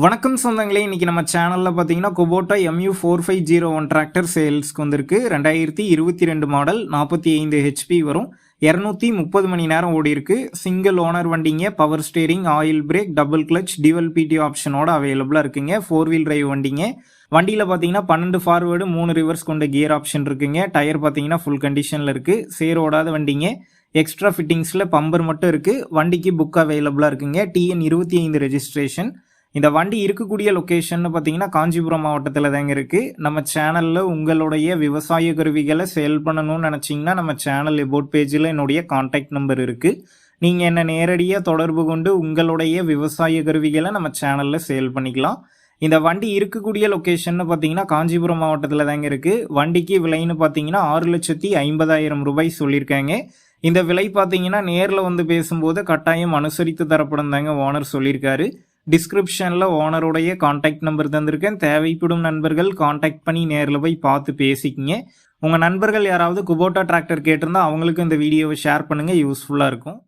வணக்கம் சொந்தங்களே இன்றைக்கி நம்ம சேனலில் பார்த்தீங்கன்னா Kubota MU four five zero one tractor சேல்ஸ்க்கு வந்திருக்கு. ரெண்டாயிரத்தி இருபத்தி ரெண்டு மாடல் நாற்பத்தி ஐந்து ஹெச்பி வரும். இரநூத்தி முப்பது மணி நேரம் ஓடி இருக்கு. சிங்கிள் ஓனர் வண்டிங்க power steering oil brake double clutch dual பிடி ஆப்ஷனோட அவைலபிளாக இருக்குங்க. ஃபோர் வீல் டிரைவ் வண்டிங்க. வண்டியில் பார்த்தீங்கன்னா பன்னெண்டு ஃபார்வேர்டு மூணு ரிவர்ஸ் கொண்ட கியர் ஆப்ஷன் இருக்குங்க. டயர் பார்த்தீங்கன்னா ஃபுல் கண்டிஷனில் இருக்குது சேர் ஓடாத வண்டிங்க. எக்ஸ்ட்ரா ஃபிட்டிங்ஸில் பம்பர் மட்டும் இருக்குது வண்டிக்கு புக் அவைலபிளாக இருக்குங்க. டிஎன் இருபத்தி ஐந்து ரெஜிஸ்ட்ரேஷன் இந்த வண்டி இருக்கக்கூடிய லொக்கேஷன் பார்த்தீங்கன்னா காஞ்சிபுரம் மாவட்டத்தில் தாங்க இருக்குது நம்ம சேனலில் உங்களுடைய விவசாய கருவிகளை சேல் பண்ணணும்னு நினச்சிங்கன்னா நம்ம சேனல் எபோட் பேஜில் என்னுடைய காண்டாக்ட் நம்பர் இருக்குது நீங்கள் என்னை நேரடியாக தொடர்பு கொண்டு உங்களுடைய விவசாய கருவிகளை நம்ம சேனலில் சேல் பண்ணிக்கலாம். இந்த வண்டி இருக்கக்கூடிய லொக்கேஷன் பார்த்தீங்கன்னா காஞ்சிபுரம் மாவட்டத்தில் தாங்க இருக்குது வண்டிக்கு விலைன்னு பார்த்தீங்கன்னா ஆறு லட்சத்தி ஐம்பதாயிரம் ரூபாய் சொல்லியிருக்காங்க. இந்த விலை பார்த்தீங்கன்னா நேரில் வந்து பேசும்போது கட்டாயம் அனுசரித்து தரப்படும் தாங்க ஓனர் சொல்லியிருக்காரு. டிஸ்கிரிப்ஷனில் ஓனருடைய காண்டாக்ட் நம்பர் தந்திருக்கேன். தேவைப்படும் நண்பர்கள் காண்டாக்ட் பண்ணி நேரில் போய் பார்த்து பேசிக்கிங்க. உங்கள் நண்பர்கள் யாராவது குபோட்டா டிராக்டர் கேட்டிருந்தா அவங்களுக்கும் இந்த வீடியோவை ஷேர் பண்ணுங்கள் யூஸ்ஃபுல்லாக இருக்கும்.